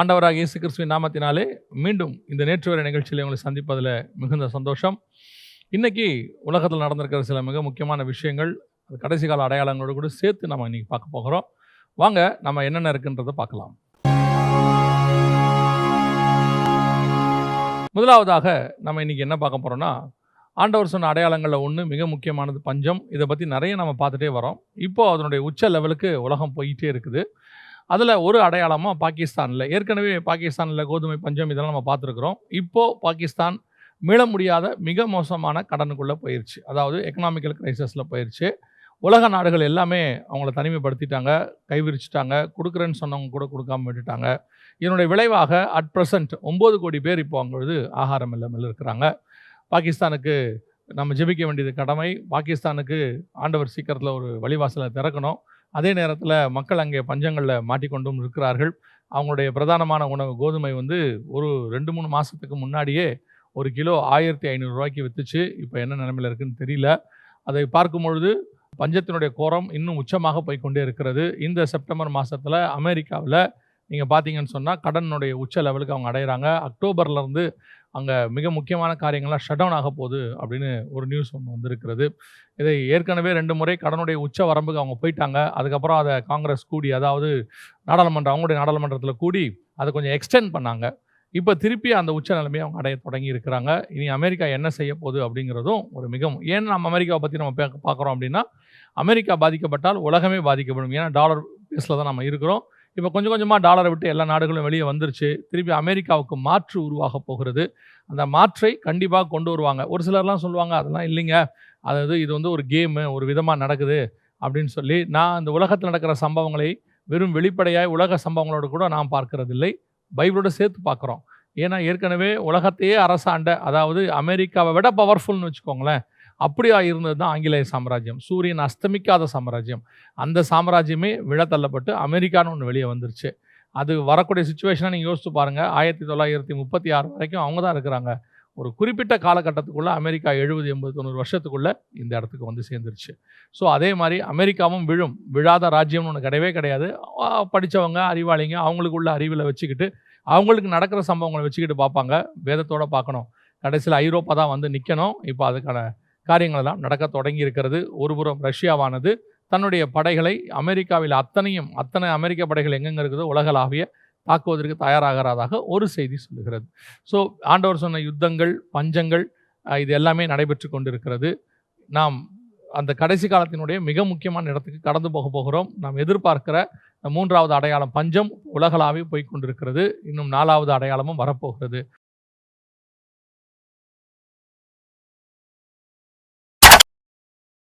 ஆண்டவராக இயேசு கிறிஸ்துவின் நாமத்தினாலே மீண்டும் இந்த நேற்று வரை நிகழ்ச்சியில் உங்களை சந்திப்பதில் மிகுந்த சந்தோஷம். இன்றைக்கி உலகத்தில் நடந்திருக்கிற சில மிக முக்கியமான விஷயங்கள் அது கடைசி கால அடையாளங்களோடு கூட சேர்த்து நம்ம இன்றைக்கி பார்க்க போகிறோம். வாங்க நம்ம என்னென்ன இருக்குன்றதை பார்க்கலாம். முதலாவதாக நம்ம இன்னைக்கு என்ன பார்க்க போகிறோன்னா ஆண்டவர் சொன்ன அடையாளங்களில் ஒன்று மிக முக்கியமானது பஞ்சம். இதை பற்றி நிறைய நம்ம பார்த்துட்டே வரோம். இப்போ அதனுடைய உச்ச லெவலுக்கு உலகம் போயிட்டே இருக்குது. அதில் ஒரு அடையாளமாக பாகிஸ்தானில். ஏற்கனவே பாகிஸ்தானில் கோதுமை பஞ்சம் இதெல்லாம் நம்ம பார்த்துருக்குறோம். இப்போது பாகிஸ்தான் மீள முடியாத மிக மோசமான கடனுக்குள்ளே போயிடுச்சு அதாவது எக்கனாமிக்கல் கிரைசஸில் போயிடுச்சு உலக நாடுகள் எல்லாமே அவங்கள தனிமைப்படுத்திட்டாங்க கைவிரிச்சிட்டாங்க. கொடுக்குறேன்னு சொன்னவங்க கூட கொடுக்காம விட்டுட்டாங்க. இதனுடைய விளைவாக அட் ப்ரெசன்ட் ஒம்பது கோடி பேர் இப்போ அவங்களது ஆகாரம் இல்லாமல் இருக்கிறாங்க. பாகிஸ்தானுக்கு நம்ம ஜெபிக்க வேண்டியது கடமை. பாகிஸ்தானுக்கு ஆண்டவர் சீக்கிரத்தில் ஒரு வழிவாசலை திறக்கணும். அதே நேரத்தில் மக்கள் அங்கே பஞ்சங்களில் மாட்டிக்கொண்டும் இருக்கிறார்கள். அவங்களுடைய பிரதானமான உணவு கோதுமை வந்து ஒரு ரெண்டு மூணு மாதத்துக்கு முன்னாடியே ஒரு கிலோ ஆயிரத்தி ஐநூறுரூவாய்க்கு விற்றுச்சு இப்போ என்ன நிலமையில் இருக்குன்னு தெரியல. அதை பார்க்கும் பொழுது பஞ்சத்தினுடைய கோரம் இன்னும் உச்சமாக போய்க்கொண்டே இருக்கிறது. இந்த செப்டம்பர் மாதத்தில் அமெரிக்காவில் நீங்கள் பார்த்தீங்கன்னு சொன்னால் கடனுடைய உச்ச லெவலுக்கு அவங்க அடையிறாங்க. அக்டோபர்லேருந்து அங்கே மிக முக்கியமான காரியங்கள்லாம் ஷட் டவுன் ஆக போகுது அப்படின்னு ஒரு நியூஸ் ஒன்று வந்திருக்கிறது. இதை ஏற்கனவே ரெண்டு முறை கடனுடைய உச்ச வரம்புக்கு அவங்க போயிட்டாங்க. அதுக்கப்புறம் அதை காங்கிரஸ் கூடி அதாவது நாடாளுமன்றம் அவங்களுடைய நாடாளுமன்றத்தில் கூடி அதை கொஞ்சம் எக்ஸ்டெண்ட் பண்ணாங்க. இப்போ திருப்பி அந்த உச்ச நிலைமையை அவங்க அடைய தொடங்கி இருக்கிறாங்க. இனி அமெரிக்கா என்ன செய்ய போகுது அப்படிங்கிறதும் ஒரு மிகவும் ஏன் நம்ம அமெரிக்காவை பற்றி நம்ம பே பார்க்குறோம் அப்படின்னா அமெரிக்கா பாதிக்கப்பட்டால் உலகமே பாதிக்கப்படும். ஏன்னா டாலர் பேஸில் தான் நம்ம இருக்கிறோம். இப்போ கொஞ்சம் கொஞ்சமாக டாலரை விட்டு எல்லா நாடுகளும் வெளியே வந்துருச்சு. திருப்பி அமெரிக்காவுக்கு மாற்று உருவாக போகிறது. அந்த மாற்றை கண்டிப்பாக கொண்டு வருவாங்க. ஒரு சிலர்லாம் சொல்லுவாங்க அதெல்லாம் இல்லைங்க. அதாவது இது வந்து ஒரு கேமு ஒரு விதமாக நடக்குது. அப்படின்னு சொல்லி நான் இந்த உலகத்தில் நடக்கிற சம்பவங்களை வெறும் வெளிப்படையாய் உலக சம்பவங்களோடு கூட நான் பார்க்கறதில்லை. பைபிளோட சேர்த்து பார்க்குறோம். ஏன்னா ஏற்கனவே உலகத்தையே அரசாண்ட அதாவது அமெரிக்காவை விட பவர்ஃபுல்னு வச்சுக்கோங்களேன். அப்படியா இருந்தது தான் ஆங்கிலேய சாம்ராஜ்யம். சூரியன் அஸ்தமிக்காத சாம்ராஜ்யம். அந்த சாம்ராஜ்யமே விழத்தள்ளப்பட்டு அமெரிக்கான்னு ஒன்று வெளியே வந்துருச்சு. அது வரக்கூடிய சுச்சுவேஷனை நீங்கள் யோசித்து பாருங்கள் ஆயிரத்தி தொள்ளாயிரத்தி முப்பத்தி ஆறு வரைக்கும் அவங்க தான் இருக்கிறாங்க. ஒரு குறிப்பிட்ட காலகட்டத்துக்குள்ளே அமெரிக்கா எழுபது எண்பது தொண்ணூறு வருஷத்துக்குள்ளே இந்த இடத்துக்கு வந்து சேர்ந்துருச்சு. ஸோ அதே மாதிரி அமெரிக்காவும் விழும். விழாத ராஜ்யம்னு ஒன்று கிடையவே கிடையாது. படித்தவங்க அறிவாளிங்க அவங்களுக்குள்ள அறிவில் வச்சுக்கிட்டு அவங்களுக்கு நடக்கிற சம்பவங்களை வச்சுக்கிட்டு பார்ப்பாங்க. வேதத்தோடு பார்க்கணும். கடைசியில் ஐரோப்பா தான் வந்து நிற்கணும் இப்போ அதுக்கான காரியங்கள் எல்லாம் நடக்க தொடங்கி இருக்கிறது ஒருபுறம் ரஷ்யாவானது தன்னுடைய படைகளை அமெரிக்காவில் அத்தனையும் அத்தனை அமெரிக்க படைகள் எங்கெங்க இருக்குதோ உலகளாவிய தாக்குவதற்கு தயாராகிறதாக ஒரு செய்தி சொல்லுகிறது. ஸோ ஆண்டவர் சொன்ன யுத்தங்கள் பஞ்சங்கள் இது எல்லாமே நடைபெற்று கொண்டிருக்கிறது. நாம் அந்த கடைசி காலத்தினுடைய மிக முக்கியமான இடத்துக்கு கடந்து போக போகிறோம். நாம் எதிர்பார்க்கிற மூன்றாவது அடையாளம் பஞ்சம் உலகளாவே போய் கொண்டிருக்கிறது. இன்னும் நாலாவது அடையாளமும் வரப்போகிறது.